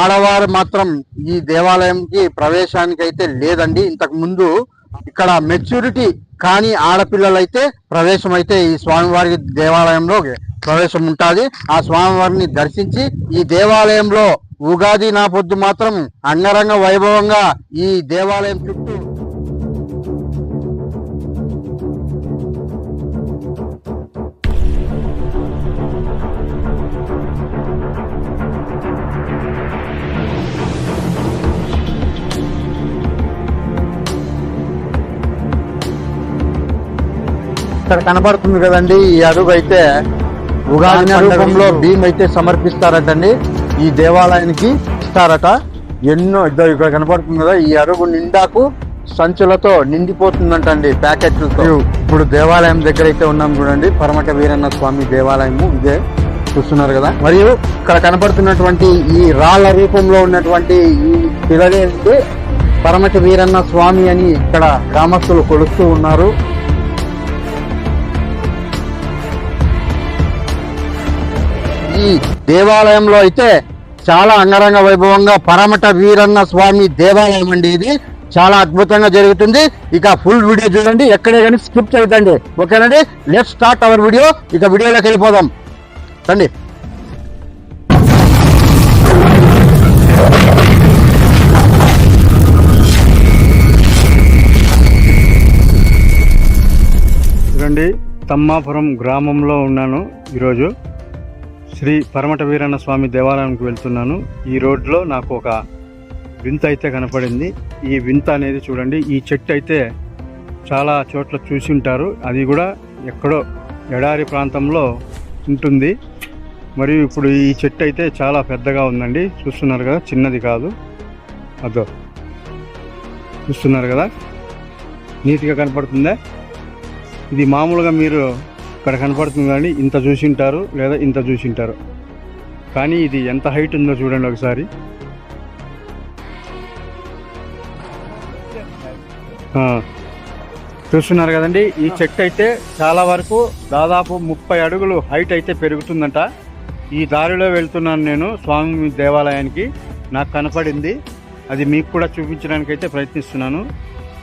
ఆడవారు మాత్రం ఈ దేవాలయంకి ప్రవేశానికి అయితే లేదండి. ఇంతకు ముందు ఇక్కడ మెచ్యూరిటీ కానీ ఆడపిల్లలైతే ప్రవేశం అయితే ఈ స్వామివారి దేవాలయంలో ప్రవేశం ఉంటుంది. ఆ స్వామివారిని దర్శించి ఈ దేవాలయంలో ఉగాది నా పొద్దు మాత్రం అంగరంగ వైభవంగా ఈ దేవాలయం చుట్టూ ఇక్కడ కనబడుతుంది కదండి ఈ అడుగు అయితే. ఉగాది రూపంలో భీమ్ అయితే సమర్పిస్తారటండి. ఈ దేవాలయానికి ఇస్తారట. ఎన్నో ఇద్దో ఇక్కడ కనపడుతుంది కదా ఈ అరుగు నిండాకు సంచులతో నిండిపోతుందంటండి ప్యాకెట్లతో. ఇప్పుడు దేవాలయం దగ్గర అయితే ఉన్నాం చూడండి. పరమట వీరన్న స్వామి దేవాలయము ఇదే చూస్తున్నారు కదా. మరియు ఇక్కడ కనపడుతున్నటువంటి ఈ రాళ్ళ రూపంలో ఉన్నటువంటి ఈ శిలలేంటి పరమట వీరన్న స్వామి అని ఇక్కడ గ్రామస్తులు కొలుస్తూ ఉన్నారు. ఈ దేవాలయంలో అయితే చాలా అంగరంగ వైభవంగా పరమట వీరన్న స్వామి దేవాలయం అండి ఇది. చాలా అద్భుతంగా జరుగుతుంది. ఇక ఫుల్ వీడియో చూడండి. ఎక్కడే కానీ స్కిప్ చేయదండి ఓకేనండి లెట్ స్టార్ట్ అవర్ వీడియో ఇక వీడియోలోకి వెళ్ళిపోదాం. రండి. రండి. తమ్మాపురం గ్రామంలో ఉన్నాను ఈరోజు. శ్రీ పరమట వీరన్న స్వామి దేవాలయానికి వెళ్తున్నాను. ఈ రోడ్లో నాకు ఒక వింత అయితే కనపడింది. ఈ వింత అనేది చూడండి ఈ చెట్టు అయితే చాలా చోట్ల చూసి ఉంటారు. అది కూడా ఎక్కడో ఎడారి ప్రాంతంలో ఉంటుంది. మరియు ఇప్పుడు ఈ చెట్టు అయితే చాలా పెద్దగా ఉందండి. చూస్తున్నారు కదా చిన్నది కాదు. అదో. చూస్తున్నారు కదా? నీట్గా కనపడుతుందా? ఇది మామూలుగా మీరు ఇక్కడ కనపడుతుంది కానీ ఇంత చూసింటారు లేదా ఇంత చూసింటారు. కానీ ఇది ఎంత హైట్ ఉందో చూడండి ఒకసారి. చూస్తున్నారు కదండి ఈ చెట్టు అయితే చాలా వరకు దాదాపు ముప్పై అడుగులు హైట్ అయితే పెరుగుతుందంట. ఈ దారిలో వెళ్తున్నాను నేను స్వామి దేవాలయానికి. నాకు కనపడింది. అది మీకు కూడా చూపించడానికి అయితే ప్రయత్నిస్తున్నాను.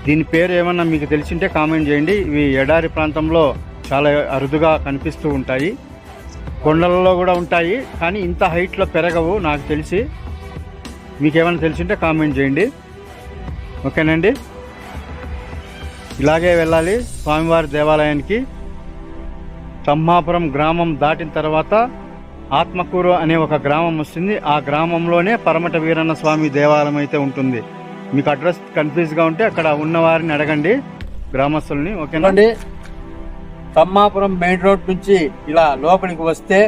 దీని పేరు ఏమన్నా మీకు తెలిసింటే కామెంట్ చేయండి. ఇవి ఎడారి ప్రాంతంలో చాలా అరుదుగా కనిపిస్తూ ఉంటాయి. కొండలలో కూడా ఉంటాయి కానీ ఇంత హైట్లో పెరగవు నాకు తెలిసి. మీకు ఏమైనా తెలిసింటే కామెంట్ చేయండి. ఓకేనండి? ఇలాగే వెళ్ళాలి స్వామివారి దేవాలయానికి. తమ్మాపురం గ్రామం దాటిన తర్వాత ఆత్మకూరు అనే ఒక గ్రామం వస్తుంది. ఆ గ్రామంలోనే పరమట వీరన్న స్వామి దేవాలయం అయితే ఉంటుంది. మీకు అడ్రస్ కన్ఫ్యూజ్గా ఉంటే అక్కడ ఉన్నవారిని అడగండి గ్రామస్తుల్ని. ఓకేనా? తమ్మాపురం మెయిన్ రోడ్ నుంచి ఇలా లోపలికి వస్తే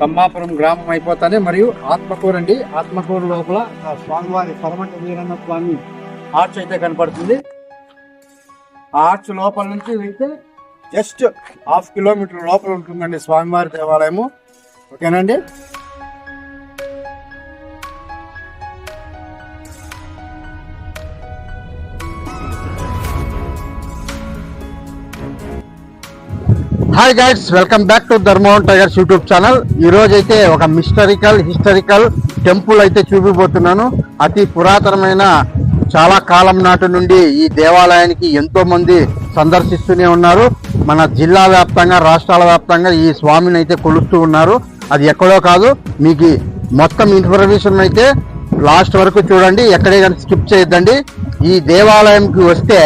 తమ్మాపురం గ్రామం అయిపోతానే మరియు ఆత్మకూరు అండి. ఆత్మకూరు లోపల ఆ స్వామివారి పరమట వీరన్న స్వామి ఆర్చ్ అయితే కనపడుతుంది. ఆ ఆర్చ్ లోపల నుంచి వెళ్తే జస్ట్ హాఫ్ కిలోమీటర్ లోపల ఉంటుందండి స్వామివారి దేవాలయము. ఓకేనండి hi guides welcome back to ధర్మోహన్ tigers YouTube channel ఈ రోజు అయితే ఒక మిస్టరికల్ హిస్టరికల్ టెంపుల్ అయితే చూపిపోతున్నాను అతి పురాతనమైన చాలా కాలం నాటి నుండి ఈ దేవాలయానికి ఎంతో మంది సందర్శిస్తూనే ఉన్నారు. మన జిల్లా వ్యాప్తంగా రాష్ట్రాల వ్యాప్తంగా ఈ స్వామిని అయితే కొలుస్తూ ఉన్నారు. అది ఎక్కడో కాదు మీకు మొత్తం ఇన్ఫర్మేషన్ అయితే లాస్ట్ వరకు చూడండి. ఎక్కడే కానీ స్కిప్ చేయొద్దండి. ఈ దేవాలయంకి వస్తే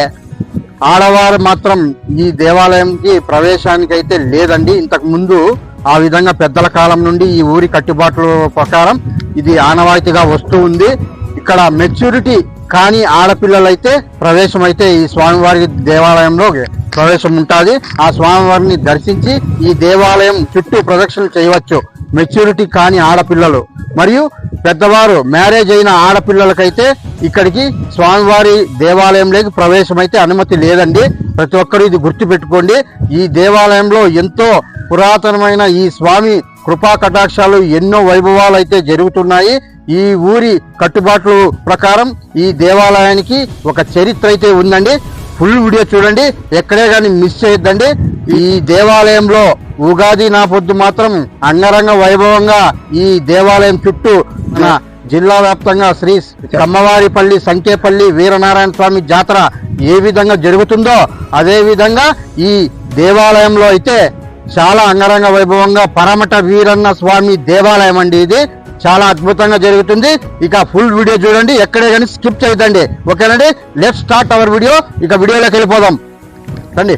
ఆడవారు మాత్రం ఈ దేవాలయంకి ప్రవేశానికి అయితే లేదండి. ఇంతకు ముందు ఆ విధంగా పెద్దల కాలం నుండి ఈ ఊరి కట్టుబాట్ల ప్రకారం ఇది ఆనవాయితీగా వస్తూ ఉంది. ఇక్కడ మెచ్యూరిటీ కానీ ఆడపిల్లలైతే ప్రవేశం అయితే ఈ స్వామివారి దేవాలయంలో ప్రవేశం ఉంటుంది. ఆ స్వామివారిని దర్శించి ఈ దేవాలయం చుట్టూ ప్రదక్షిణలు చేయవచ్చు. మెచ్యూరిటీ కాని ఆడపిల్లలు. మరియు పెద్దవారు మ్యారేజ్ అయిన ఆడపిల్లలకైతే ఇక్కడికి స్వామివారి దేవాలయంలోకి ప్రవేశం అయితే అనుమతి లేదండి. ప్రతి ఒక్కరూ ఇది గుర్తు పెట్టుకోండి ఈ దేవాలయంలో ఎంతో పురాతనమైన ఈ స్వామి కృపా కటాక్షాలు ఎన్నో వైభవాలు అయితే జరుగుతున్నాయి. ఈ ఊరి కట్టుబాట్లు ప్రకారం ఈ దేవాలయానికి ఒక చరిత్ర అయితే ఉందండి. ఫుల్ వీడియో చూడండి. ఎక్కడే కానీ మిస్ చేయొద్దండి. ఈ దేవాలయంలో ఉగాది నా పొద్దు మాత్రం అంగరంగ వైభవంగా ఈ దేవాలయం చుట్టూ మన జిల్లా వ్యాప్తంగా శ్రీ కమ్మవారిపల్లి సంకేపల్లి వీరనారాయణ స్వామి జాతర ఏ విధంగా జరుగుతుందో అదే విధంగా ఈ దేవాలయంలో అయితే చాలా అంగరంగ వైభవంగా పరమట వీరన్న స్వామి దేవాలయం అండి ఇది. చాలా అద్భుతంగా జరుగుతుంది. ఇక ఫుల్ వీడియో చూడండి. ఎక్కడే కానీ స్కిప్ చేయదండి ఓకేనండి? Let start our video. ఇక వీడియోలోకి వెళ్ళిపోదాం. రండి.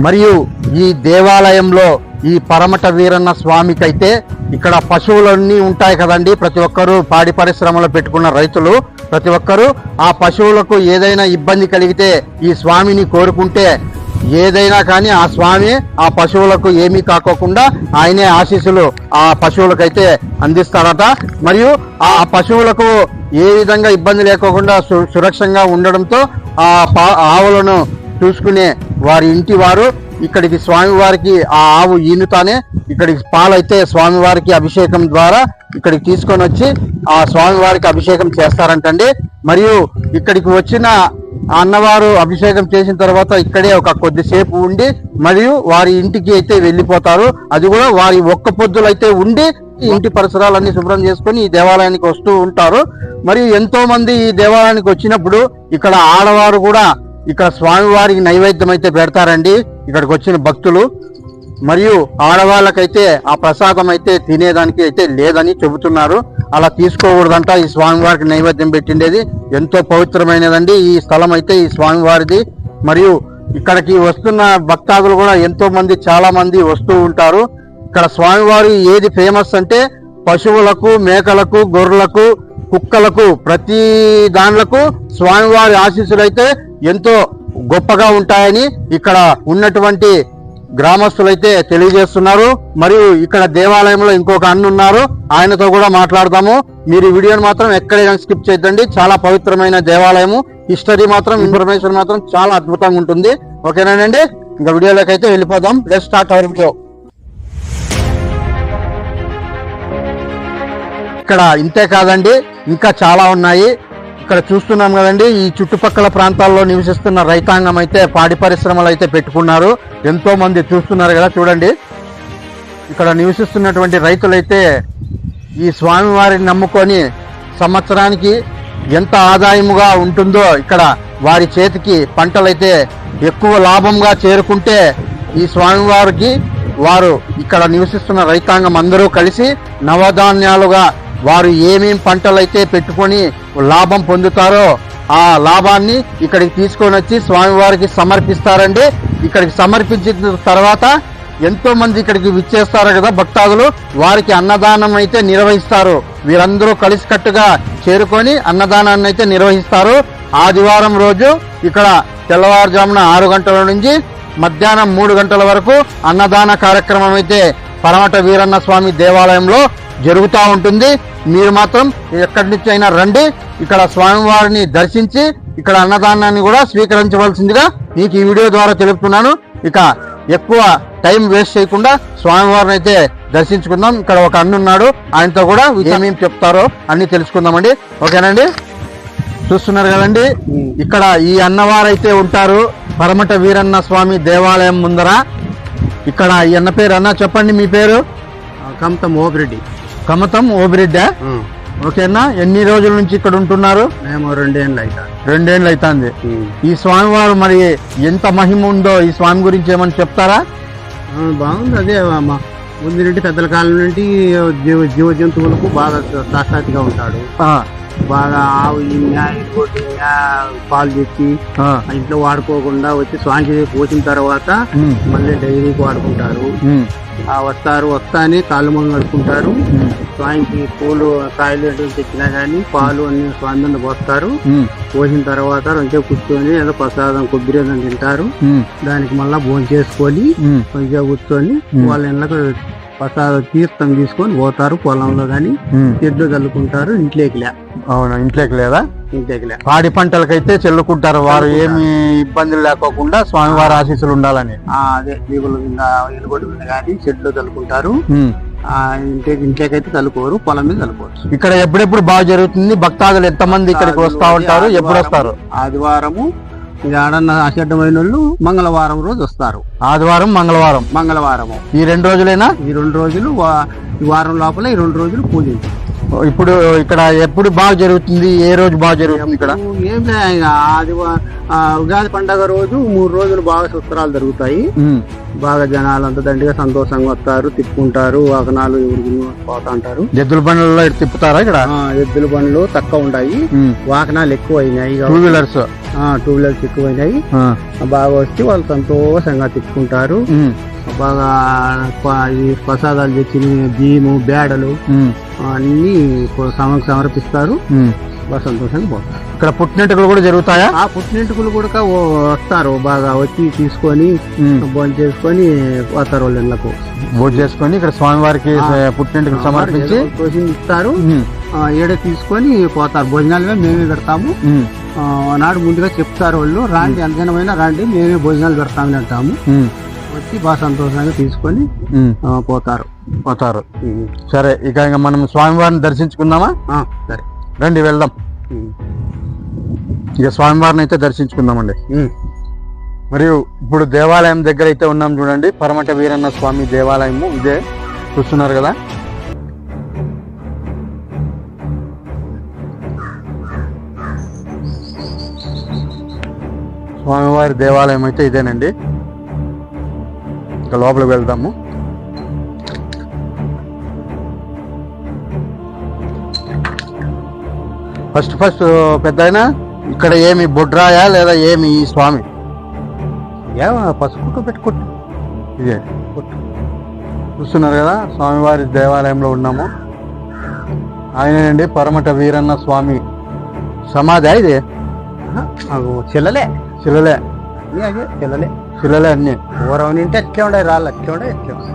మరియు ఈ దేవాలయంలో ఈ పరమట వీరన్న స్వామికి అయితే ఇక్కడ పశువులన్నీ ఉంటాయి కదండి. ప్రతి ఒక్కరూ పాడి పరిశ్రమలో పెట్టుకున్న రైతులు ప్రతి ఒక్కరూ ఆ పశువులకు ఏదైనా ఇబ్బంది కలిగితే ఈ స్వామిని కోరుకుంటే ఏదైనా కానీ ఆ స్వామి ఆ పశువులకు ఏమీ కాకోకుండా ఆయనే ఆశీస్సులు ఆ పశువులకైతే అందిస్తారట మరియు ఆ పశువులకు ఏ విధంగా ఇబ్బంది లేకోకుండా సు- సురక్షంగా ఉండడంతో ఆ పా- ఆవులను చూసుకునే వారి ఇంటి వారు ఇక్కడికి స్వామివారికి ఆ ఆవు ఈనుతానే ఇక్కడికి పాలైతే స్వామివారికి అభిషేకం ద్వారా ఇక్కడికి తీసుకొని వచ్చి ఆ స్వామివారికి అభిషేకం చేస్తారంటండి. మరియు ఇక్కడికి వచ్చిన అన్నవారు అభిషేకం చేసిన తర్వాత ఇక్కడే ఒక కొద్దిసేపు ఉండి మరియు వారి ఇంటికి అయితే వెళ్ళిపోతారు. అది కూడా వారి ఒక్క పొద్దులు అయితే ఉండి ఇంటి పరిసరాలన్నీ శుభ్రం చేసుకొని ఈ దేవాలయానికి వస్తూ ఉంటారు. మరియు ఎంతో మంది ఈ దేవాలయానికి వచ్చినప్పుడు ఇక్కడ ఆడవారు కూడా ఇక్కడ స్వామివారికి నైవేద్యం అయితే పెడతారండి. ఇక్కడికి వచ్చిన భక్తులు. మరియు ఆడవాళ్ళకైతే ఆ ప్రసాదం అయితే తినేదానికి అయితే లేదని చెబుతున్నారు. అలా తీసుకోకూడదంట. ఈ స్వామివారికి నైవేద్యం పెట్టిండేది ఎంతో పవిత్రమైనదండి. ఈ స్థలం అయితే ఈ స్వామివారిది. మరియు ఇక్కడికి వస్తున్న భక్తాదులు కూడా ఎంతో మంది చాలా మంది వస్తూ ఉంటారు. ఇక్కడ స్వామివారి ఏది ఫేమస్ అంటే పశువులకు మేకలకు గొర్రెలకు కుక్కలకు ప్రతి దానిలకు స్వామివారి ఆశీస్సులు అయితే ఎంతో గొప్పగా ఉంటాయని ఇక్కడ ఉన్నటువంటి గ్రామస్తులైతే తెలియజేస్తున్నారు. మరియు ఇక్కడ దేవాలయంలో ఇంకొక అన్న ఉన్నారు. ఆయనతో కూడా మాట్లాడదాము. మీరు ఈ వీడియోని మాత్రం ఎక్కడైనా స్కిప్ చేయొద్దండి. చాలా పవిత్రమైన దేవాలయము. హిస్టరీ మాత్రం ఇన్ఫర్మేషన్ మాత్రం చాలా అద్భుతంగా ఉంటుంది. ఓకేనానండి ఇంకా వీడియోలోకి అయితే వెళ్ళిపోదాం. లెట్ స్టార్ట్ అవర్ వీడియో ఇక్కడ ఇంతే కాదండి. ఇంకా చాలా ఉన్నాయి. ఇక్కడ చూస్తున్నాం కదండి ఈ చుట్టుపక్కల ప్రాంతాల్లో నివసిస్తున్న రైతాంగం అయితే పాడి పరిశ్రమలు అయితే పెట్టుకున్నారు. ఎంతో మంది చూస్తున్నారు కదా చూడండి. ఇక్కడ నివసిస్తున్నటువంటి రైతులైతే ఈ స్వామివారిని నమ్ముకొని సంవత్సరానికి ఎంత ఆదాయముగా ఉంటుందో ఇక్కడ వారి చేతికి పంటలైతే ఎక్కువ లాభంగా చేరుకుంటే ఈ స్వామివారికి వారు ఇక్కడ నివసిస్తున్న రైతాంగం అందరూ కలిసి నవధాన్యాలుగా వారు ఏమేం పంటలైతే పెట్టుకొని లాభం పొందుతారో ఆ లాభాన్ని ఇక్కడికి తీసుకొని వచ్చి స్వామివారికి సమర్పిస్తారండి. ఇక్కడికి సమర్పించిన తర్వాత ఎంతో మంది ఇక్కడికి విచ్చేస్తారు కదా భక్తాదులు. వారికి అన్నదానం అయితే నిర్వహిస్తారు. వీరందరూ కలిసికట్టుగా చేరుకొని అన్నదానాన్ని అయితే నిర్వహిస్తారు. ఆదివారం రోజు ఇక్కడ తెల్లవారుజామున ఆరు గంటల నుంచి మధ్యాహ్నం మూడు గంటల వరకు అన్నదాన కార్యక్రమం అయితే పరమట వీరన్న స్వామి దేవాలయంలో జరుగుతూ ఉంటుంది. మీరు మాత్రం ఎక్కడి నుంచి అయినా రండి. ఇక్కడ స్వామివారిని దర్శించి ఇక్కడ అన్నదానాన్ని కూడా స్వీకరించవలసిందిగా మీకు ఈ వీడియో ద్వారా తెలుపుతున్నాను. ఇక ఎక్కువ టైం వేస్ట్ చేయకుండా స్వామివారిని అయితే దర్శించుకుందాం. ఇక్కడ ఒక అన్న ఉన్నాడు. ఆయనతో కూడా ఏమేమి చెప్తారో అన్ని తెలుసుకుందామండి. ఓకేనండి? చూస్తున్నారు కదండి? ఇక్కడ ఈ అన్నవారైతే ఉంటారు. పరమట వీరన్న స్వామి దేవాలయం ముందర. ఇక్కడ అన్న పేరు అన్న చెప్పండి మీ పేరు? కమతం ఓపిరెడ్డి కమతం ఓబిరెడ్డా ఓకేనా? ఎన్ని రోజుల నుంచి ఇక్కడ ఉంటున్నారు? మేము రెండేళ్ళు అవుతా రెండేళ్ళు అవుతుంది ఈ స్వామివారు మరి ఎంత మహిమ ఉందో ఈ స్వామి గురించి ఏమని చెప్తారా? బాగుంది. అదే ముందు నుండి పెద్దల కాలం నుండి జీవ జీవ జంతువులకు బాగా సాక్షాత్గా ఉంటాడు. బాగా ఆవు ఈమె ఇంకోటి ఈమె పాలు తెచ్చి ఇంట్లో వాడుకోకుండా వచ్చి స్వామికి పోసిన తర్వాత మళ్ళీ డైరీకి వాడుకుంటారు. వస్తారు వస్తానే కాళ్ళు కడుక్కుంటారు ఉమ్, స్వామికి పూలు కాయలు ఎటువంటి తెచ్చినా కానీ పాలు అన్ని స్వామి పోస్తారు. పోసిన తర్వాత కొంచెం కూర్చొని ఏదో ప్రసాదం కొబ్బరి తింటారు. దానికి మళ్ళా భోజనం చేసుకొని కొంచెం కూర్చొని. వాళ్ళ ఇళ్ళకు ప్రసాదం తీర్థం తీసుకొని పోతారు పొలంలో గాని. చెట్లు చల్లుకుంటారు ఇంట్లోకి లే. అవునా ఇంట్లోకి లేదా? ఇంట్లోకి లే. పాడి పంటలకైతే చెల్లుకుంటారు వారు ఏమి ఇబ్బందులు లేకోకుండా స్వామివారి ఆశీస్సులు ఉండాలని. ఆ, అదే దీవుల మీద ఎలుగొడ్డు మీద కానీ చెట్లు చల్లుకుంటారు ఇంట్లోకి ఇంట్లోకి అయితే చల్లుకోరు పొలం మీద చల్లుకోవచ్చు ఇక్కడ ఎప్పుడెప్పుడు బాగా జరుగుతుంది? భక్తాదులు ఎంతమంది ఇక్కడికి వస్తా ఉంటారు? ఎప్పుడు వస్తారు? ఆదివారము ఆడన్న అశడ్డమైన వాళ్ళు మంగళవారం రోజు వస్తారు. ఆదివారం మంగళవారం. మంగళవారము. ఈ రెండు రోజులైనా? ఈ రెండు రోజులు వా- ఈ వారం లోపల ఈ రెండు రోజులు పూజించారు ఇప్పుడు ఇక్కడ ఎప్పుడు బాగా జరుగుతుంది? ఏ రోజు బాగా జరుగుతుంది ఇక్కడ? ఏం ఆ, ఉగాది పండగ రోజు మూడు రోజులు బాగా సుత్తరాలు జరుగుతాయి. బాగా జనాలు అంతా దండిగా సంతోషంగా వస్తారు తిప్పుకుంటారు వాహనాలు ఎవరికి పోతా ఉంటారు. ఎద్దుల బండ్లలో తిప్పుతారా ఇక్కడ? ఎద్దుల బండ్లు తక్కువ ఉమ్, వాహనాలు ఎక్కువ అయినాయి టూ వీలర్స్ టూ వీలర్స్ ఎక్కువ అయినాయి. బాగా వచ్చి వాళ్ళు సంతోషంగా తిప్పుకుంటారు. బాగా ఈ ప్రసాదాలు తెచ్చిన బియ్యము బేడలు అన్ని సమకు సమర్పిస్తారు. బాగా సంతోషంగా పోతారు. ఇక్కడ పుట్టినట్టులు కూడా జరుగుతాయా? ఆ పుట్టినింటికులు కూడా వస్తారు. బాగా వచ్చి తీసుకొని భోజనం చేసుకొని పోతారు వాళ్ళ ఇళ్ళకు పూజ చేసుకొని ఇక్కడ స్వామివారికి పుట్టినట్టులు సమర్పించి తోసింది ఇస్తారు ఏడ తీసుకొని పోతారు. భోజనాలు మేమే పెడతాము. నాడు ముందుగా చెప్తారు వాళ్ళు రాండి ఎంతైనా రాండి మేమే భోజనాలు పెడతామని అంటాము. వచ్చి బాగా సంతోషంగా తీసుకొని పోతారు. పోతారు. సరే ఇక ఇంకా మనం స్వామివారిని దర్శించుకుందామా? సరే. రండి వెళ్దాం. ఇక స్వామివారిని అయితే దర్శించుకుందామండి. మరియు ఇప్పుడు దేవాలయం దగ్గర అయితే ఉన్నాం చూడండి. పరమట వీరన్న స్వామి దేవాలయము ఇదే చూస్తున్నారు కదా. స్వామివారి దేవాలయం అయితే ఇదేనండి. ఇంకా లోపలికి వెళ్దాము. ఫస్ట్ ఫస్ట్ పెద్ద ఇక్కడ ఏమి బొడ్రాయా లేదా ఏమి ఈ స్వామి? ఏ పసుపుట్టు పెట్టుకుంటు ఇదే చూస్తున్నారు కదా స్వామివారి దేవాలయంలో ఉన్నాము. ఆయనండి పరమట వీరన్న స్వామి. సమాధి ఇది? చిల్లలే. చిల్లలే. అన్నీ చిల్లలే. శిలలే అన్ని. ఊరం నింటే అట్లే ఉండే రాళ్ళు అట్లే ఉండే అట్లే ఉండే.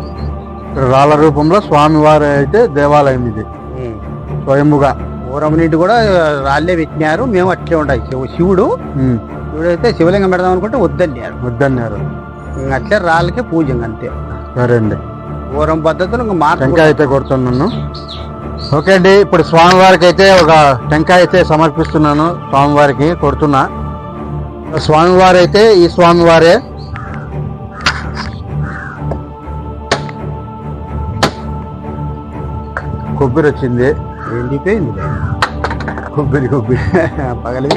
రాళ్ళ రూపంలో స్వామివారి అయితే దేవాలయం ఇది. స్వయంభుగా. ఊరం నింటి కూడా రాళ్ళే పెట్టినారు మేము అట్లే ఉండాలి శివ- శివుడు ఉమ్, శివుడు అయితే శివలింగం పెడదాం అనుకుంటే వద్దన్నారు. వద్దన్నారు అట్లే రాళ్ళకే పూజ అంతే. సరే అండి. ఊరం పద్ధతులు ఇంకా మార్పు టెంకాయ అయితే కొడుతున్నాను ఓకే అండి ఇప్పుడు స్వామివారికి అయితే ఒక టెంకాయ అయితే సమర్పిస్తున్నాను స్వామివారికి కొడుతున్నా. స్వామివారు అయితే ఈ స్వామివారే కొబ్బరి వచ్చింది. ఎండిపోయింది కొబ్బరి కొబ్బరి. పగలి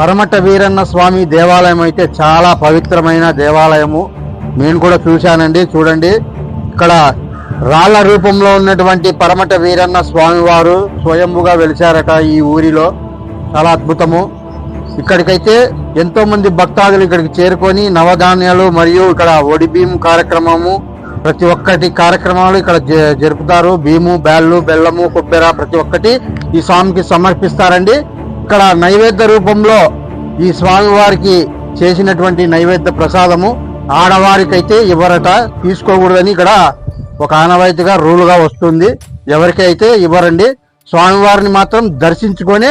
పరమట వీరన్న స్వామి దేవాలయం అయితే చాలా పవిత్రమైన దేవాలయము. నేను కూడా చూశానండి చూడండి. ఇక్కడ రాళ్ళ రూపంలో ఉన్నటువంటి పరమట వీరన్న స్వామివారు స్వయంభుగా వెలిచారట ఈ ఊరిలో. చాలా అద్భుతము. ఇక్కడికైతే ఎంతోమంది భక్తాదులు ఇక్కడికి చేరుకొని నవధాన్యాలు మరియు ఇక్కడ ఒడి భీము కార్యక్రమము ప్రతి ఒక్కటి కార్యక్రమాలు ఇక్కడ జ- జరుపుతారు. భీము బ్యాళ్ళు బెల్లము కొబ్బెర ప్రతి ఒక్కటి ఈ స్వామికి సమర్పిస్తారండి. ఇక్కడ నైవేద్య రూపంలో ఈ స్వామివారికి చేసినటువంటి నైవేద్య ప్రసాదము ఆడవారికైతే ఇవ్వరట తీసుకోకూడదని ఇక్కడ ఒక ఆనవాయితీగా రూలుగా వస్తుంది. ఎవరికైతే ఇవ్వరండి స్వామివారిని మాత్రం దర్శించుకొని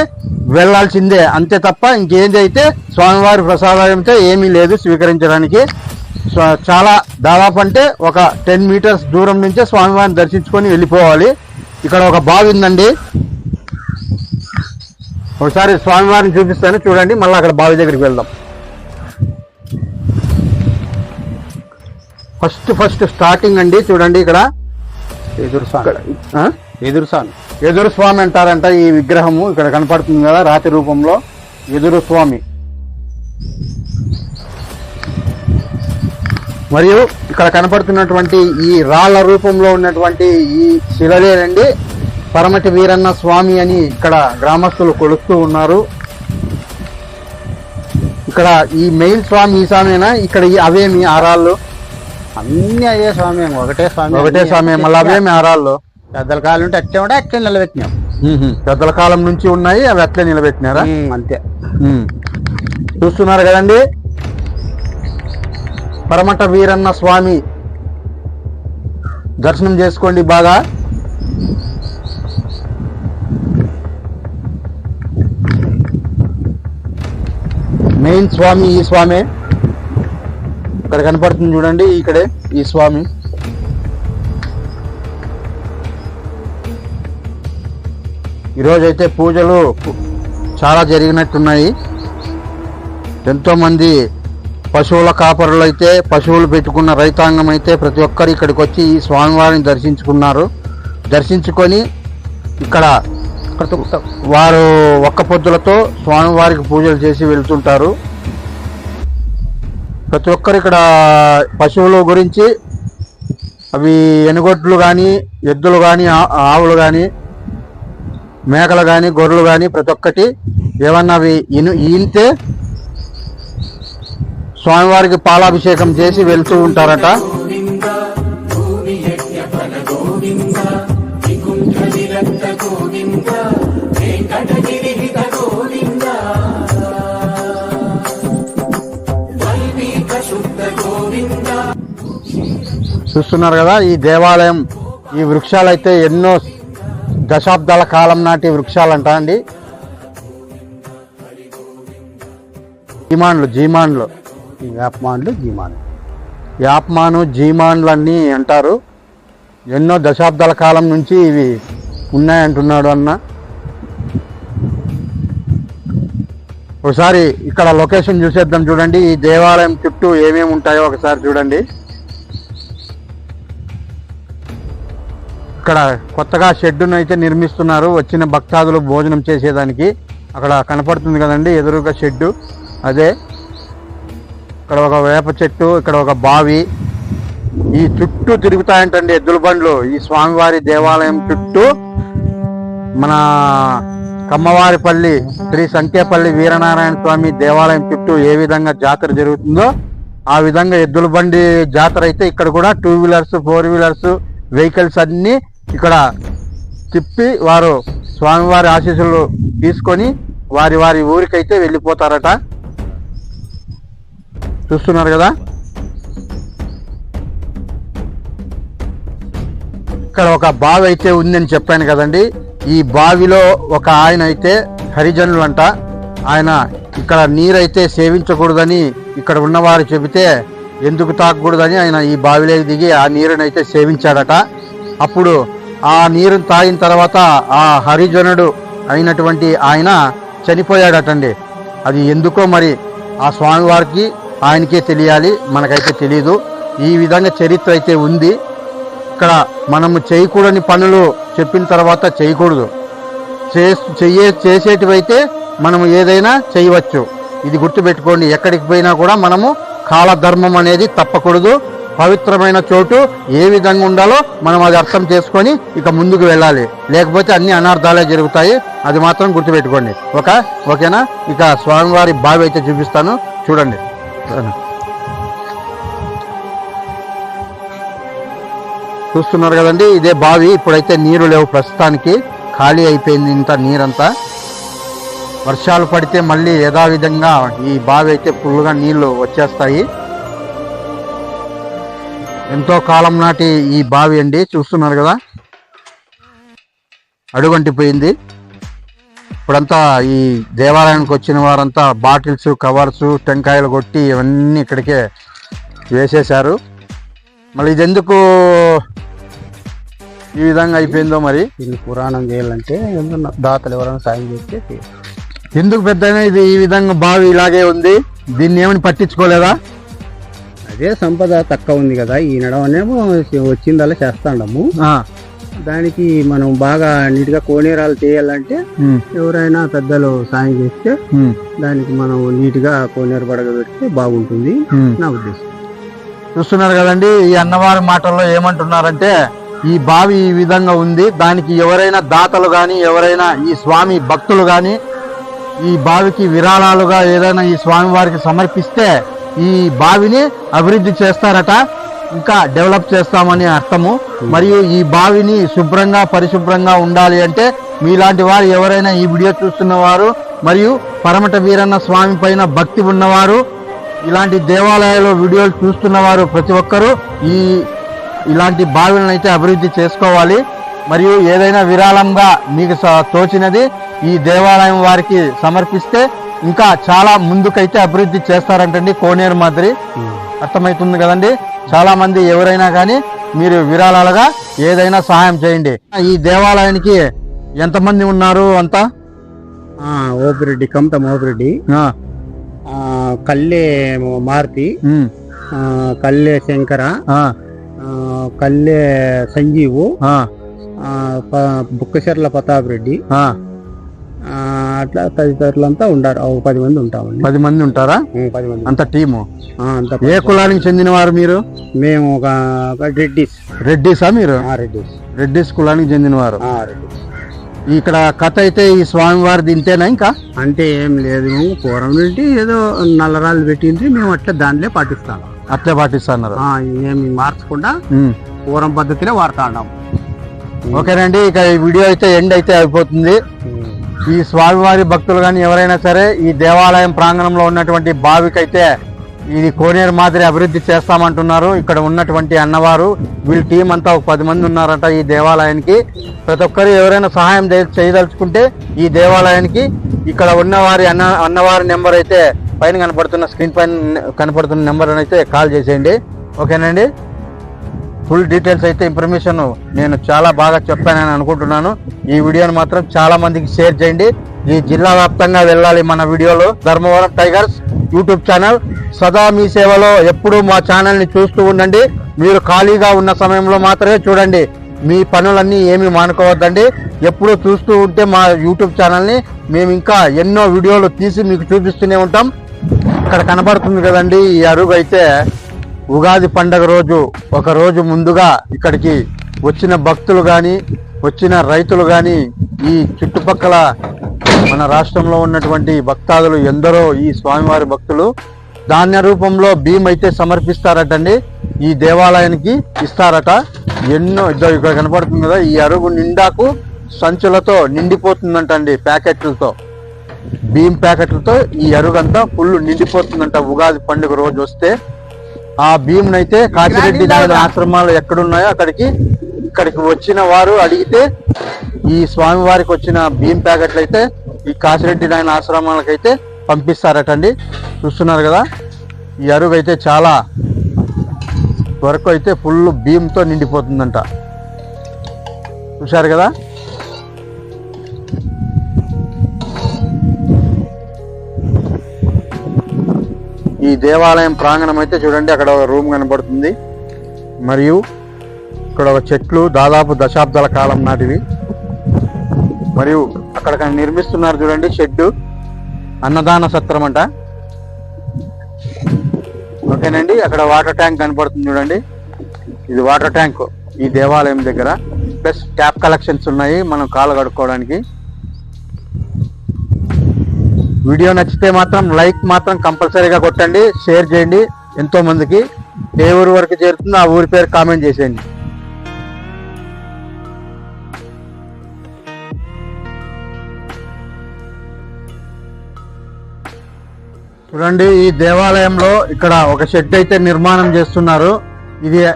వెళ్ళాల్సిందే. అంతే తప్ప ఇంకేంది అయితే స్వామివారి ప్రసాదంతో ఏమీ లేదు స్వీకరించడానికి. చాలా దాదాపు అంటే ఒక టెన్ మీటర్స్ దూరం నుంచే స్వామివారిని దర్శించుకొని వెళ్ళిపోవాలి. ఇక్కడ ఒక బావి ఉందండి. ఒకసారి స్వామివారిని చూపిస్తాను. చూడండి మళ్ళీ అక్కడ బావి దగ్గరికి వెళ్దాం. ఫస్ట్ ఫస్ట్ స్టార్టింగ్ అండి. చూడండి ఇక్కడ. ఎదురు స్వామి? ఎదురు స్వామి. ఎదురు స్వామి అంటారంట ఈ విగ్రహము. ఇక్కడ కనపడుతుంది కదా రాతి రూపంలో. ఎదురు స్వామి. మరియు ఇక్కడ కనపడుతున్నటువంటి ఈ రాళ్ళ రూపంలో ఉన్నటువంటి ఈ శిలలేనండి. పరమటి వీరన్న స్వామి అని ఇక్కడ గ్రామస్తులు కొలుస్తూ ఉన్నారు. ఇక్కడ ఈ మెయిన్ స్వామి ఈ స్వామినా ఇక్కడ అవేమి ఆ రాళ్ళు అన్ని అయ్యే స్వామి ఒకటే స్వామి ఒకటే స్వామి మళ్ళీ అవేమి ఆ రాళ్ళు పెద్దల కాలం ఉంటే అట్లే ఉంటే అట్లే నిలబెట్టినాం. పెద్దల కాలం నుంచి ఉన్నాయి అవి అట్లే నిలబెట్టినారా? అంతే. చూస్తున్నారు కదండి? పరమట వీరన్న స్వామి. దర్శనం చేసుకోండి బాగా. మెయిన్ స్వామి ఈ స్వామి. ఇక్కడ కనపడుతుంది చూడండి ఇక్కడే ఈ స్వామి. ఈరోజైతే పూజలు చాలా జరిగినట్టున్నాయి. ఎంతోమంది పశువుల కాపరులు అయితే పశువులు పెట్టుకున్న రైతాంగం అయితే ప్రతి ఒక్కరు ఇక్కడికి వచ్చి ఈ స్వామివారిని దర్శించుకున్నారు. దర్శించుకొని ఇక్కడ వారు ఒక్క పొద్దులతో స్వామివారికి పూజలు చేసి వెళ్తుంటారు. ప్రతి ఒక్కరు ఇక్కడ పశువుల గురించి అవి ఎనుగొడ్లు కానీ ఎద్దులు కానీ ఆవులు కానీ మేకలు కానీ గొర్రెలు కానీ ప్రతి ఒక్కటి ఏమన్నా అవి ఇను ఈనితే స్వామివారికి పాలాభిషేకం చేసి వెళ్తూ ఉంటారట. చూస్తున్నారు కదా ఈ దేవాలయం ఈ వృక్షాలు అయితే ఎన్నో దశాబ్దాల కాలం నాటి వృక్షాలంట అండి. జీమాన్లు జీమాన్లు. యాప్మాన్లు జీమాన్లు. యాప్మాను జీమాన్లు అన్నీ అంటారు. ఎన్నో దశాబ్దాల కాలం నుంచి ఇవి ఉన్నాయంటున్నాడు అన్న. ఒకసారి ఇక్కడ లొకేషన్ చూసేద్దాం చూడండి. ఈ దేవాలయం చుట్టూ ఏమేమి ఉంటాయో ఒకసారి చూడండి. ఇక్కడ కొత్తగా షెడ్డును అయితే నిర్మిస్తున్నారు. వచ్చిన భక్తాదులు భోజనం చేసేదానికి అక్కడ కనపడుతుంది కదండి ఎదురుగా షెడ్డు. అదే ఇక్కడ ఒక వేప చెట్టు ఇక్కడ ఒక బావి. ఈ చుట్టూ తిరుగుతాయంటండి ఎద్దుల బండ్లు. ఈ స్వామివారి దేవాలయం చుట్టూ మన కమ్మవారిపల్లి శ్రీ సంఖ్యపల్లి వీరనారాయణ స్వామి దేవాలయం చుట్టూ ఏ విధంగా జాతర జరుగుతుందో ఆ విధంగా ఎద్దుల బండి జాతర అయితే ఇక్కడ కూడా two wheelers four wheelers vehicles అన్నీ ఇక్కడ తిప్పి వారు స్వామివారి ఆశీస్సులు తీసుకొని వారి వారి ఊరికైతే వెళ్ళిపోతారట. చూస్తున్నారు కదా? ఇక్కడ ఒక బావి అయితే ఉందని చెప్పాను కదండి. ఈ బావిలో ఒక ఆయన అయితే హరిజనులు అంట ఆయన ఇక్కడ నీరైతే సేవించకూడదని ఇక్కడ ఉన్నవారు చెబితే ఎందుకు తాకూడదని ఆయన ఈ బావిలో దిగి ఆ నీరునైతే సేవించాడట. అప్పుడు ఆ నీరుని తాగిన తర్వాత ఆ హరిజనుడు అయినటువంటి ఆయన చనిపోయాడటండి. అది ఎందుకో మరి ఆ స్వామివారికి ఆయనకే తెలియాలి మనకైతే తెలియదు ఈ విధంగా చరిత్ర అయితే ఉంది. ఇక్కడ మనము చేయకూడని పనులు చెప్పిన తర్వాత చేయకూడదు. చే చేసేటివైతే మనము ఏదైనా చేయవచ్చు. ఇది గుర్తుపెట్టుకోండి ఎక్కడికి పోయినా కూడా మనము కాలధర్మం అనేది తప్పకూడదు. పవిత్రమైన చోటు ఏ విధంగా ఉండాలో మనం అది అర్థం చేసుకొని ఇక ముందుకు వెళ్ళాలి. లేకపోతే అన్ని అనర్థాలే జరుగుతాయి. అది మాత్రం గుర్తుపెట్టుకోండి. ఒక ఓకేనా? ఇక స్వామివారి బావి అయితే చూపిస్తాను. చూడండి. చూస్తున్నారు కదండి ఇదే బావి. ఇప్పుడైతే నీరు లేవు ప్రస్తుతానికి. ఖాళీ అయిపోయింది ఇంత నీరంతా. వర్షాలు పడితే మళ్ళీ యథావిధంగా ఈ బావి అయితే ఫుల్గా నీళ్ళు వచ్చేస్తాయి. ఎంతో కాలం నాటి ఈ బావి అండి చూస్తున్నారు కదా? అడుగంటిపోయింది. ఇప్పుడంతా ఈ దేవాలయానికి వచ్చిన వారంతా బాటిల్స్ కవర్స్ టెంకాయలు కొట్టి ఇవన్నీ ఇక్కడికే వేసేశారు. మళ్ళీ ఇది ఎందుకు ఈ విధంగా అయిపోయిందో మరి? దీన్ని పురాణం చేయాలంటే దాతలు ఎవరైనా సాయం చేస్తే. ఎందుకు పెద్ద ఇది ఈ విధంగా బావి ఇలాగే ఉంది? దీన్ని ఏమని పట్టించుకోలేదా? అదే సంపద తక్కువ ఉంది కదా ఈ నడవనేమో వచ్చిందల్లా చేస్తాండము. ఆ, దానికి మనం బాగా నీట్గా కోనేరాలు చేయాలంటే ఎవరైనా పెద్దలు సాయం చేస్తే దానికి మనం నీట్గా కోనేరు పడగబెడితే బాగుంటుంది. నా ఉద్దేశం. చూస్తున్నారు కదండి ఈ అన్నవారి మాటల్లో ఏమంటున్నారంటే ఈ బావి ఈ విధంగా ఉంది దానికి ఎవరైనా దాతలు గాని ఎవరైనా ఈ స్వామి భక్తులు గాని ఈ బావికి విరాళాలుగా ఏదైనా ఈ స్వామి వారికి సమర్పిస్తే ఈ బావిని అభివృద్ధి చేస్తారట. ఇంకా డెవలప్ చేస్తామని అర్థము. మరియు ఈ బావిని శుభ్రంగా పరిశుభ్రంగా ఉండాలి అంటే మీలాంటి వారు ఎవరైనా ఈ వీడియో చూస్తున్న వారు మరియు పరమట వీరన్న స్వామి పైన భక్తి ఉన్నవారు ఇలాంటి దేవాలయాల్లో వీడియోలు చూస్తున్నవారు ప్రతి ఒక్కరూ ఈ ఇలాంటి బావిలను అయితే అభివృద్ధి చేసుకోవాలి. మరియు ఏదైనా విరాళంగా మీకు స- తోచినది ఈ దేవాలయం వారికి సమర్పిస్తే ఇంకా చాలా ముందుకైతే అభివృద్ధి చేస్తారంటండి కోనేరు మాదిరి. అర్థమవుతుంది కదండి? చాలా మంది ఎవరైనా కానీ మీరు విరాళాలుగా ఏదైనా సహాయం చేయండి. ఈ దేవాలయానికి ఎంతమంది ఉన్నారు అంతా? ఓపిరెడ్డి కమతం ఓపిరెడ్డి. కల్లె మారుతి. కల్లె శంకర. కల్లె సంజీవు. బుక్కచెర్ల ప్రతాప్ రెడ్డి. అట్లా తదితరులంతా ఉండారు. ఒక పది మంది ఉంటామండి. పది మంది ఉంటారా? పది మంది. అంత టీము? అంత ఏ కులానికి చెందినవారు మీరు? మేము ఒక రెడ్డిస్. రెడ్డిసా మీరు? రెడ్డిస్. రెడ్డిస్ కులానికి చెందినవారు. ఆ, రెడ్డిస్. ఇక్కడ కథ అయితే ఈ స్వామివారి ఇంతేనా ఇంకా? అంటే ఏం లేదు. మేము పూర్వం నుండి ఏదో నల్లరాళ్ళు పెట్టింది మేము అట్లా దాంట్లో పాటిస్తాం. అట్లే పాటిస్తున్నారు. ఆ, ఏమి మార్చకుండా. పూర్వం పద్ధతిలో వాడుతా ఉన్నాం ఓకేనండి ఇక ఈ వీడియో అయితే ఎండ్ అయితే అయిపోతుంది. ఈ స్వామివారి భక్తులు కానీ ఎవరైనా సరే ఈ దేవాలయం ప్రాంగణంలో ఉన్నటువంటి బావికైతే ఇది కోనేరు మాదిరి అభివృద్ధి చేస్తామంటున్నారు. ఇక్కడ ఉన్నటువంటి అన్నవారు వీళ్ళ టీం అంతా ఒక పది మంది ఉన్నారట ఈ దేవాలయానికి. ప్రతి ఒక్కరు ఎవరైనా సహాయం చేయదలుచుకుంటే ఈ దేవాలయానికి ఇక్కడ ఉన్నవారి అన్న అన్నవారి నెంబర్ అయితే పైన కనపడుతున్న స్క్రీన్ పైన కనపడుతున్న నెంబర్ అయితే కాల్ చేసేయండి. ఓకేనండి? ఫుల్ డీటెయిల్స్ అయితే ఇన్ఫర్మేషన్ నేను చాలా బాగా చెప్పానని అనుకుంటున్నాను. ఈ వీడియోని మాత్రం చాలా మందికి షేర్ చేయండి. ఈ జిల్లా వ్యాప్తంగా వెళ్ళాలి మన వీడియోలు. Dharmavaram tigers YouTube channel. సదా మీ సేవలో ఎప్పుడూ మా ఛానల్ని చూస్తూ ఉండండి. మీరు ఖాళీగా ఉన్న సమయంలో మాత్రమే చూడండి. మీ పనులన్నీ ఏమి మానుకోవద్దండి. ఎప్పుడూ చూస్తూ ఉంటే మా యూట్యూబ్ ఛానల్ని మేము ఇంకా ఎన్నో వీడియోలు తీసి మీకు చూపిస్తూనే ఉంటాం. ఇక్కడ కనబడుతుంది కదండి ఈ అరుగు అయితే. ఉగాది పండగ రోజు ఒక రోజు ముందుగా ఇక్కడికి వచ్చిన భక్తులు కానీ వచ్చిన రైతులు కానీ ఈ చుట్టుపక్కల మన రాష్ట్రంలో ఉన్నటువంటి భక్తాదులు ఎందరో ఈ స్వామివారి భక్తులు ధాన్య రూపంలో భీమ్ అయితే సమర్పిస్తారటండి. ఈ దేవాలయానికి ఇస్తారట. ఎన్నో ఇద్దరు ఇక్కడ కనపడుతుంది కదా ఈ అరుగు నిండాకు సంచులతో నిండిపోతుందంటండి ప్యాకెట్లతో. భీమ్ ప్యాకెట్లతో ఈ అరుగంతా ఫుల్ నిండిపోతుందంట ఉగాది పండుగ రోజు వస్తే. ఆ భీమ్ అయితే కాశిరెడ్డి నాయుడు ఆశ్రమాలు ఎక్కడున్నాయో అక్కడికి ఇక్కడికి వచ్చిన వారు అడిగితే ఈ స్వామి వారికి వచ్చిన భీమ్ ప్యాకెట్లు అయితే ఈ కాశిరెడ్డి నాయన ఆశ్రమాలకైతే పంపిస్తారటండి. చూస్తున్నారు కదా ఈ అరుగు అయితే చాలా వరకు అయితే ఫుల్ భీమ్తో నిండిపోతుందంట. చూశారు కదా? ఈ దేవాలయం ప్రాంగణం అయితే చూడండి అక్కడ ఒక రూమ్ కనబడుతుంది. మరియు ఇక్కడ ఒక చెట్లు దాదాపు దశాబ్దాల కాలం నాటివి. మరియు అక్కడ నిర్మిస్తున్నారు చూడండి షెడ్ అన్నదాన సత్రం అంట. ఓకేనండి అక్కడ వాటర్ ట్యాంక్ కనపడుతుంది చూడండి. ఇది వాటర్ ట్యాంక్ ఈ దేవాలయం దగ్గర. ప్లస్ ట్యాప్ కలెక్షన్స్ ఉన్నాయి మనం కాలు కడుక్కోవడానికి. వీడియో నచ్చితే మాత్రం లైక్ మాత్రం కంపల్సరీగా కొట్టండి షేర్ చేయండి. ఎంతో మందికి ఏ ఊరు వరకు చేరుతుందో ఆ ఊరి పేరు కామెంట్ చేసేయండి. చూడండి ఈ దేవాలయంలో ఇక్కడ ఒక షెడ్ అయితే నిర్మాణం చేస్తున్నారు. ఇది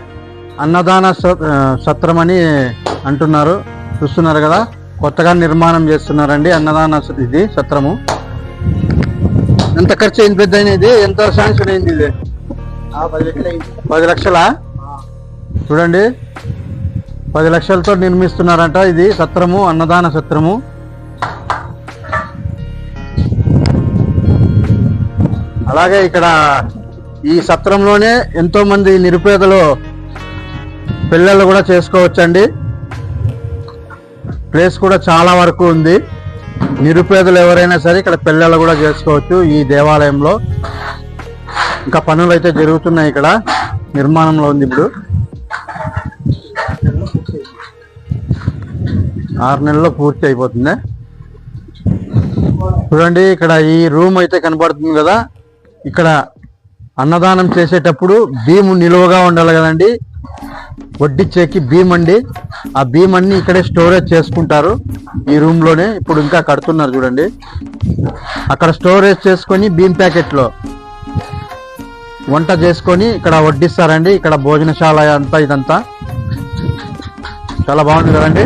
అన్నదాన స- సత్రం అని అంటున్నారు. చూస్తున్నారు కదా? కొత్తగా నిర్మాణం చేస్తున్నారండి అన్నదాన ఇది సత్రము. ఎంత ఖర్చు అయింది పెద్ద ఇది ఎంత శాంక్షన్ అయింది ఇది? పది లక్షలా చూడండి. పది లక్షలతో నిర్మిస్తున్నారంట ఇది సత్రము అన్నదాన సత్రము. అలాగే ఇక్కడ ఈ సత్రంలోనే ఎంతో మంది నిరుపేదలు పిల్లలు కూడా చేసుకోవచ్చండి. ప్లేస్ కూడా చాలా వరకు ఉంది. నిరుపేదలు ఎవరైనా సరే ఇక్కడ పిల్లలు కూడా చేసుకోవచ్చు ఈ దేవాలయంలో. ఇంకా పనులు అయితే జరుగుతున్నాయి ఇక్కడ. నిర్మాణంలో ఉంది ఇప్పుడు. ఆరు నెలల్లో పూర్తి అయిపోతుంది. చూడండి ఇక్కడ ఈ రూమ్ అయితే కనబడుతుంది కదా. ఇక్కడ అన్నదానం చేసేటప్పుడు భీము నిలువగా ఉండాలి కదండి. వడ్డిచ్చేకి భీమ్ అండి. ఆ భీమ్ అన్ని ఇక్కడే స్టోరేజ్ చేసుకుంటారు. ఈ రూమ్లోనే ఇప్పుడు ఇంకా కడుతున్నారు చూడండి. అక్కడ స్టోరేజ్ చేసుకొని భీమ్ ప్యాకెట్లో వంట చేసుకొని ఇక్కడ వడ్డిస్తారండి. ఇక్కడ భోజనశాల అంతా ఇదంతా. చాలా బాగుంది కదండి.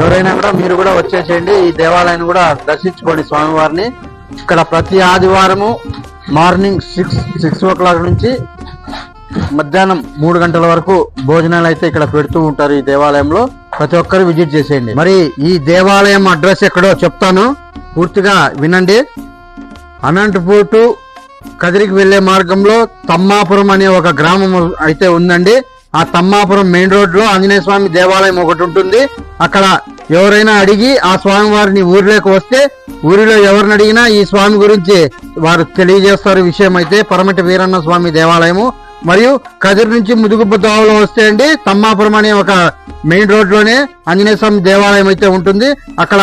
ఎవరైనా కూడా మీరు కూడా వచ్చేసేయండి. ఈ దేవాలయాన్ని కూడా దర్శించుకోండి స్వామివారిని. ఇక్కడ ప్రతి ఆదివారము morning six six o'clock నుంచి మధ్యాహ్నం మూడు గంటల వరకు భోజనాలు అయితే ఇక్కడ పెడుతూ ఉంటారు ఈ దేవాలయంలో. ప్రతి ఒక్కరు విజిట్ చేసేయండి. మరి ఈ దేవాలయం అడ్రస్ ఎక్కడో చెప్తాను. పూర్తిగా వినండి. అనంతపూర్ టు కదిరికి వెళ్ళే మార్గంలో తమ్మాపురం అనే ఒక గ్రామం అయితే ఉందండి. ఆ తమ్మాపురం మెయిన్ రోడ్లో ఆంజనేయ స్వామి దేవాలయం ఒకటి ఉంటుంది. అక్కడ ఎవరైనా అడిగి ఆ స్వామి వారిని ఊరిలోకి వస్తే ఊరిలో ఎవరిని అడిగినా ఈ స్వామి గురించి వారు తెలియజేస్తారు విషయం అయితే పరమటి వీరన్న స్వామి దేవాలయము. మరియు కదిరి నుంచి ముదుగుబ్బ దోవలో వస్తే అండి తమ్మాపురం అనే ఒక మెయిన్ రోడ్లోనే ఆంజనేయ స్వామి దేవాలయం అయితే ఉంటుంది. అక్కడ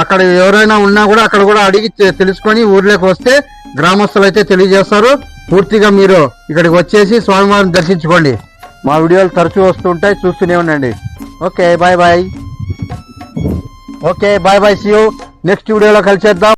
అక్కడ ఎవరైనా ఉన్నా కూడా అక్కడ కూడా అడిగి తెలుసుకొని ఊర్లోకి వస్తే గ్రామస్తులు అయితే తెలియజేస్తారు. పూర్తిగా మీరు ఇక్కడికి వచ్చేసి స్వామివారిని దర్శించుకోండి. మా వీడియోలు తరచూ వస్తుంటాయి చూస్తూనే ఉండండి. Okay bye bye. Okay bye bye. See next వీడియోలో కలిసేద్దాం.